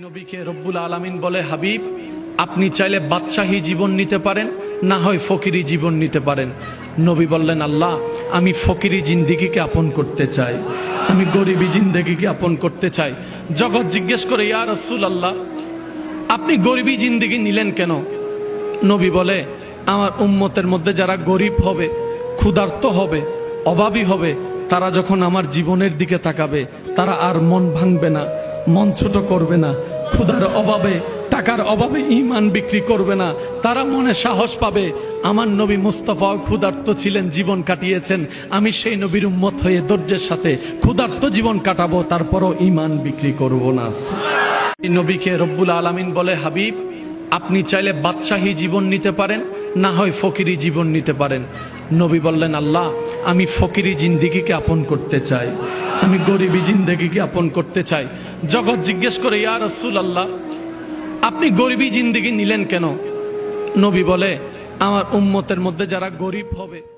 নবীকে রব্বুল আলামিন বলে, হাবিব, আপনি চাইলে বাদশাহী জীবন নিতে পারেন, না হয় ফকিরি জীবন নিতে পারেন। নবী বললেন, আল্লাহ, আমি ফকিরি জিন্দিগিকে আপন করতে চাই। আমি গরিবী জিন্দিগিকে আপন করতে চাই। জগৎ জিজ্ঞেস করে, ইয়া রসুল আল্লাহ আপনি গরিবী জিন্দিগি নিলেন কেন? নবী বলে, আমার উম্মতের মধ্যে যারা গরিব হবে, ক্ষুধার্ত হবে, অভাবী হবে, তারা যখন আমার জীবনের দিকে তাকাবে, তারা আর মন ভাঙবে না। মন ছোট করবে না। ক্ষুধার অভাবে, টাকার অভাবে ইমান বিক্রি করবে না। তারা মনে সাহস পাবে, আমার নবী মুস্তফা ক্ষুধার্ত ছিলেন, জীবন কাটিয়েছেন। আমি সেই নবীর উম্মত হয়ে ধৈর্যের সাথে ক্ষুধার্ত জীবন কাটাবো, তারপরও ইমান বিক্রি করব না। এই নবীকে রব্বুল আলামিন বলে, হাবিব, আপনি চাইলে বাদশাহী জীবন নিতে পারেন, না হয় ফকিরি জীবন নিতে পারেন। নবী বললেন, আল্লাহ আমি ফকিরি জিন্দিগিকে আপন করতে চাই। আমি গরিবী জিন্দিগিকে আপন করতে চাই। জগৎ জিজ্ঞেস করে, ইয়া রসুল আল্লাহ আপনি গরিবী জিন্দিগি নিলেন কেন? নবী বলে, আমার উম্মতের মধ্যে যারা গরিব হবে